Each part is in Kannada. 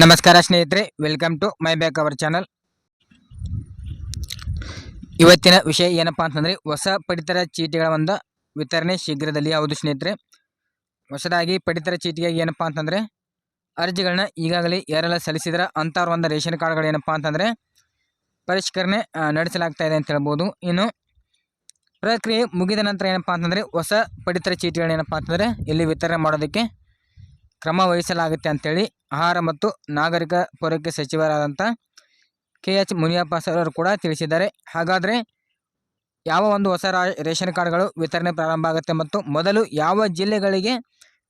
ನಮಸ್ಕಾರ ಸ್ನೇಹಿತರೆ welcome to my back our channel ಇವತ್ತಿನ ವಿಷಯ ಏನಪ್ಪ ಅಂತಂದರೆ, ಹೊಸ ಪಡಿತರ ಚೀಟಿಗಳ ಒಂದು ವಿತರಣೆ ಶೀಘ್ರದಲ್ಲಿ ಯಾವುದು ಸ್ನೇಹಿತರೆ. ಹೊಸದಾಗಿ ಪಡಿತರ ಚೀಟಿಗೆ ಏನಪ್ಪ ಅಂತಂದರೆ, ಅರ್ಜಿಗಳನ್ನ ಈಗಾಗಲೇ ಯಾರೆಲ್ಲ ಸಲ್ಲಿಸಿದ್ರೆ ಅಂಥವ್ರ ಒಂದು ರೇಷನ್ ಕಾರ್ಡ್ಗಳು ಏನಪ್ಪ ಅಂತಂದರೆ, ಪರಿಷ್ಕರಣೆ ನಡೆಸಲಾಗ್ತಾ ಇದೆ ಅಂತ ಹೇಳ್ಬೋದು. ಇನ್ನು ಪ್ರಕ್ರಿಯೆ ಮುಗಿದ ನಂತರ ಏನಪ್ಪ ಅಂತಂದರೆ, ಹೊಸ ಪಡಿತರ ಚೀಟಿಗಳು ಏನಪ್ಪಾ ಅಂತಂದರೆ, ಇಲ್ಲಿ ವಿತರಣೆ ಮಾಡೋದಕ್ಕೆ ಕ್ರಮ ವಹಿಸಲಾಗುತ್ತೆ ಅಂತೇಳಿ ಆಹಾರ ಮತ್ತು ನಾಗರಿಕ ಪೂರೈಕೆ ಸಚಿವರಾದಂಥ ಕೆ ಎಚ್ ಮುನಿಯಪ್ಪ ಸರ್ ಕೂಡ ತಿಳಿಸಿದ್ದಾರೆ. ಹಾಗಾದರೆ ಯಾವ ಒಂದು ಹೊಸ ರೇಷನ್ ಕಾರ್ಡ್ಗಳು ವಿತರಣೆ ಪ್ರಾರಂಭ ಆಗುತ್ತೆ ಮತ್ತು ಮೊದಲು ಯಾವ ಜಿಲ್ಲೆಗಳಿಗೆ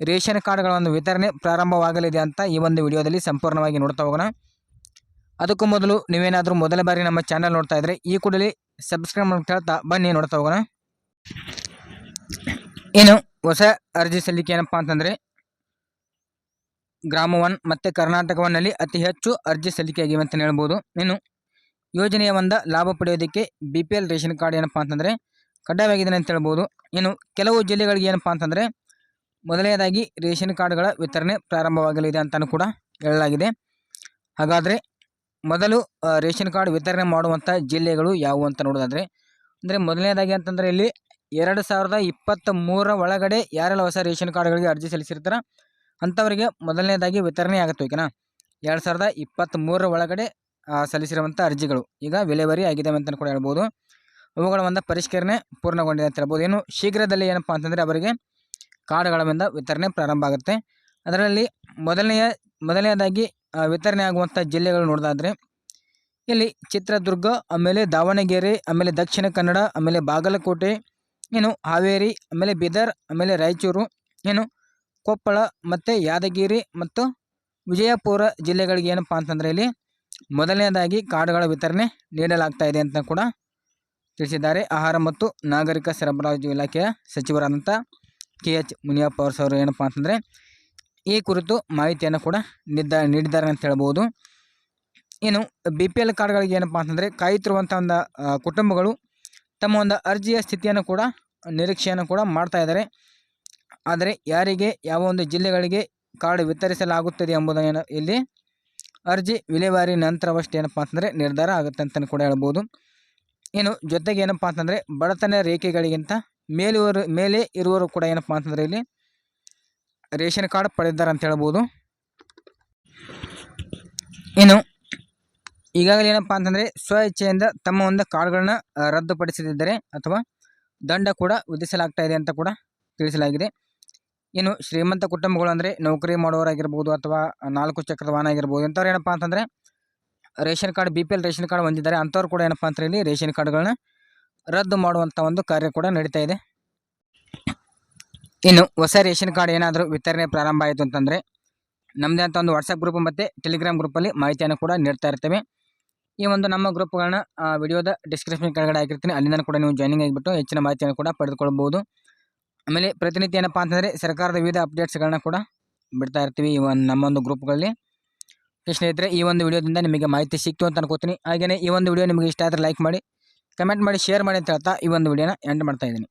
ರೇಷನ್ ಕಾರ್ಡ್ಗಳನ್ನು ವಿತರಣೆ ಪ್ರಾರಂಭವಾಗಲಿದೆ ಅಂತ ಈ ಒಂದು ವಿಡಿಯೋದಲ್ಲಿ ಸಂಪೂರ್ಣವಾಗಿ ನೋಡ್ತಾ ಹೋಗೋಣ. ಅದಕ್ಕೂ ಮೊದಲು ನೀವೇನಾದರೂ ಮೊದಲ ಬಾರಿ ನಮ್ಮ ಚಾನಲ್ ನೋಡ್ತಾ ಇದ್ದರೆ ಈ ಕೂಡಲೇ ಸಬ್ಸ್ಕ್ರೈಬ್ ಮಾಡಿ ಹೇಳ್ತಾ ಬನ್ನಿ ನೋಡ್ತಾ ಹೋಗೋಣ. ಏನು ಹೊಸ ಅರ್ಜಿ ಸಲ್ಲಿಕೆ ಏನಪ್ಪ ಅಂತಂದರೆ ಗ್ರಾಮ ಒನ್ ಮತ್ತು ಕರ್ನಾಟಕ ಒನ್ನಲ್ಲಿ ಅತಿ ಹೆಚ್ಚು ಅರ್ಜಿ ಸಲ್ಲಿಕೆಯಾಗಿವೆ ಅಂತಲೇ ಹೇಳ್ಬೋದು. ಇನ್ನು ಯೋಜನೆಯ ಒಂದ ಲಾಭ ಪಡೆಯೋದಕ್ಕೆ B P L ration card ಏನಪ್ಪ ಅಂತಂದರೆ ಕಡ್ಡಾಯವಾಗಿದೆ ಅಂತ ಹೇಳ್ಬೋದು. ಇನ್ನು ಕೆಲವು ಜಿಲ್ಲೆಗಳಿಗೆ ಏನಪ್ಪ ಅಂತಂದರೆ ಮೊದಲನೇದಾಗಿ ರೇಷನ್ ಕಾರ್ಡ್ಗಳ ವಿತರಣೆ ಪ್ರಾರಂಭವಾಗಲಿದೆ ಅಂತಲೂ ಕೂಡ ಹೇಳಲಾಗಿದೆ. ಹಾಗಾದರೆ ಮೊದಲು ರೇಷನ್ ಕಾರ್ಡ್ ವಿತರಣೆ ಮಾಡುವಂಥ ಜಿಲ್ಲೆಗಳು ಯಾವುವು ಅಂತ ನೋಡೋದಾದರೆ, ಅಂದರೆ ಮೊದಲನೇದಾಗಿ ಅಂತಂದರೆ ಇಲ್ಲಿ ಎರಡು ಸಾವಿರದ ಇಪ್ಪತ್ತ ಮೂರರ ಒಳಗಡೆ ಯಾರೆಲ್ಲ ಹೊಸ ರೇಷನ್ ಕಾರ್ಡ್ಗಳಿಗೆ ಅರ್ಜಿ ಸಲ್ಲಿಸಿರ್ತಾರ ಅಂಥವರಿಗೆ ಮೊದಲನೇದಾಗಿ ವಿತರಣೆ ಆಗುತ್ತೆ, ಓಕೆನಾ? ಎರಡು ಸಾವಿರದ ಇಪ್ಪತ್ತ್ಮೂರರ ಒಳಗಡೆ ಸಲ್ಲಿಸಿರುವಂಥ ಅರ್ಜಿಗಳು. ಈಗ ವಿಲೇವರಿ ಆಗಿದ್ದಾವೆ ಅಂತಲೂ ಕೂಡ ಹೇಳ್ಬೋದು. ಅವುಗಳ ಒಂದು ಪರಿಷ್ಕರಣೆ ಪೂರ್ಣಗೊಂಡಿದೆ ಅಂತ ಹೇಳ್ಬೋದು. ಏನು ಶೀಘ್ರದಲ್ಲಿ ಏನಪ್ಪ ಅಂತಂದರೆ ಅವರಿಗೆ ಕಾರ್ಡ್ಗಳ ಮೇಲೆ ವಿತರಣೆ ಪ್ರಾರಂಭ ಆಗುತ್ತೆ. ಅದರಲ್ಲಿ ಮೊದಲನೆಯ, ಮೊದಲನೆಯದಾಗಿ ವಿತರಣೆ ಆಗುವಂಥ ಜಿಲ್ಲೆಗಳು ನೋಡೋದಾದರೆ, ಇಲ್ಲಿ ಚಿತ್ರದುರ್ಗ, ಆಮೇಲೆ ದಾವಣಗೆರೆ, ಆಮೇಲೆ ದಕ್ಷಿಣ ಕನ್ನಡ, ಆಮೇಲೆ ಬಾಗಲಕೋಟೆ ಏನು ಹಾವೇರಿ, ಆಮೇಲೆ ಬೀದರ್, ಆಮೇಲೆ ರಾಯಚೂರು, ಇನ್ನು ಕೊಪ್ಪಳ ಮತ್ತು ಯಾದಗಿರಿ ಮತ್ತು ವಿಜಯಪುರ ಜಿಲ್ಲೆಗಳಿಗೆ ಏನಪ್ಪ ಅಂತಂದರೆ ಇಲ್ಲಿ ಮೊದಲನೇದಾಗಿ ಕಾರ್ಡ್ಗಳ ವಿತರಣೆ ನೀಡಲಾಗ್ತಾ ಇದೆ ಅಂತ ಕೂಡ ತಿಳಿಸಿದ್ದಾರೆ. ಆಹಾರ ಮತ್ತು ನಾಗರಿಕ ಸರಬರಾಜು ಇಲಾಖೆಯ ಸಚಿವರಾದಂಥ ಕೆ ಎಚ್ ಮುನಿಯಪ್ಪ ಅವರು ಏನಪ್ಪ ಅಂತಂದರೆ ಈ ಕುರಿತು ಮಾಹಿತಿಯನ್ನು ಕೂಡ ನಿದ್ದ ನೀಡಿದ್ದಾರೆ ಅಂತ ಹೇಳ್ಬೋದು. ಇನ್ನು ಬಿ ಪಿ ಎಲ್ ಕಾರ್ಡ್ಗಳಿಗೆ ಏನಪ್ಪ ಅಂತಂದರೆ ಕಾಯುತ್ತಿರುವಂಥ ಒಂದು ಕುಟುಂಬಗಳು ತಮ್ಮ ಒಂದು ಅರ್ಜಿಯ ಸ್ಥಿತಿಯನ್ನು ಕೂಡ ನಿರೀಕ್ಷೆಯನ್ನು ಕೂಡ ಮಾಡ್ತಾ ಇದ್ದಾರೆ. ಆದರೆ ಯಾರಿಗೆ, ಯಾವ ಒಂದು ಜಿಲ್ಲೆಗಳಿಗೆ ಕಾರ್ಡ್ ವಿತರಿಸಲಾಗುತ್ತದೆ ಎಂಬುದನ್ನು ಇಲ್ಲಿ ಅರ್ಜಿ ವಿಲೇವಾರಿ ನಂತರವಷ್ಟೇ ಏನಪ್ಪಾ ಅಂತಂದರೆ ನಿರ್ಧಾರ ಆಗುತ್ತೆ ಅಂತಲೂ ಕೂಡ ಹೇಳ್ಬೋದು. ಏನು ಜೊತೆಗೆ ಏನಪ್ಪ ಅಂತಂದರೆ ಬಡತನ ರೇಖೆಗಳಿಗಿಂತ ಮೇಲಿವರು, ಮೇಲೆ ಇರುವವರು ಕೂಡ ಏನಪ್ಪ ಅಂತಂದರೆ ಇಲ್ಲಿ ರೇಷನ್ ಕಾರ್ಡ್ ಪಡೆದಿದ್ದಾರೆ ಅಂತ ಹೇಳ್ಬೋದು. ಏನು ಈಗಾಗಲೇ ಏನಪ್ಪ ಅಂತಂದರೆ ಸ್ವ ಇಚ್ಛೆಯಿಂದ ತಮ್ಮ ಒಂದು ಕಾರ್ಡ್ಗಳನ್ನ, ರದ್ದುಪಡಿಸದಿದ್ದರೆ ಅಥವಾ ದಂಡ ಕೂಡ ವಿಧಿಸಲಾಗ್ತಾ ಇದೆ ಅಂತ ಕೂಡ ತಿಳಿಸಲಾಗಿದೆ. ಇನ್ನು ಶ್ರೀಮಂತ ಕುಟುಂಬಗಳು ಅಂದರೆ ನೌಕರಿ ಮಾಡೋರಾಗಿರ್ಬೋದು ಅಥವಾ ನಾಲ್ಕು ಚಕ್ರದ ವಾಹನ ಆಗಿರ್ಬೋದು, ಇಂಥವ್ರು ಏನಪ್ಪ ಅಂತಂದರೆ ration card, B ration card ಹೊಂದಿದ್ದಾರೆ. ಅಂಥವ್ರು ಕೂಡ ಏನಪ್ಪ ಅಂತ ಇಲ್ಲಿ ರೇಷನ್ ಕಾರ್ಡ್ಗಳನ್ನ ರದ್ದು ಮಾಡುವಂಥ ಒಂದು ಕಾರ್ಯ ಕೂಡ ನಡೀತಾ ಇದೆ. ಇನ್ನು ಹೊಸ ರೇಷನ್ ಕಾರ್ಡ್ ಏನಾದರೂ ವಿತರಣೆ ಪ್ರಾರಂಭ ಆಯಿತು ಅಂತಂದರೆ ನಮ್ಮದೇ ಅಂತ ಒಂದು ವಾಟ್ಸಪ್ ಗ್ರೂಪ್ ಮತ್ತು ಟೆಲಿಗ್ರಾಮ್ ಗ್ರೂಪಲ್ಲಿ ಮಾಹಿತಿಯನ್ನು ಕೂಡ ನೀಡ್ತಾ ಇರ್ತೇವೆ. ಈ ಒಂದು ನಮ್ಮ ಗ್ರೂಪ್ಗಳನ್ನ ವಿಡಿಯೋದ ಡಿಸ್ಕ್ರಿಪ್ಷನ್ ಕೆಳಗಡೆ ಹಾಕಿರ್ತೀನಿ. ಅಲ್ಲಿಂದ ಕೂಡ ನೀವು ಜಾಯ್ನಿಂಗ್ ಆಗಿಬಿಟ್ಟು ಹೆಚ್ಚಿನ ಮಾಹಿತಿಯನ್ನು ಕೂಡ ಪಡೆದುಕೊಳ್ಬೋದು. ಆಮೇಲೆ ಪ್ರತಿನಿತ್ಯ ಏನಪ್ಪಾ ಅಂತಂದರೆ ಸರ್ಕಾರದ ವಿವಿಧ ಅಪ್ಡೇಟ್ಸ್ಗಳನ್ನ ಕೂಡ ಬಿಡ್ತಾ ಇರ್ತೀವಿ ಈ ಒಂದು ನಮ್ಮೊಂದು ಗ್ರೂಪ್ಗಳಲ್ಲಿ ಸ್ನೇಹಿತರೆ, ಈ ಒಂದು ವಿಡಿಯೋದಿಂದ ನಿಮಗೆ ಮಾಹಿತಿ ಸಿಕ್ತು ಅಂತ ಅನ್ಕೋತೀನಿ. ಹಾಗೆಯೇ ಈ ಒಂದು ವಿಡಿಯೋ ನಿಮಗೆ ಇಷ್ಟ ಆದರೆ ಲೈಕ್ ಮಾಡಿ ಕಮೆಂಟ್ ಮಾಡಿ ಶೇರ್ ಮಾಡಿ ಅಂತ ಹೇಳ್ತಾ ಈ ಒಂದು ವಿಡಿಯೋನ ಎಂಡ್ ಮಾಡ್ತಾ ಇದ್ದೀನಿ.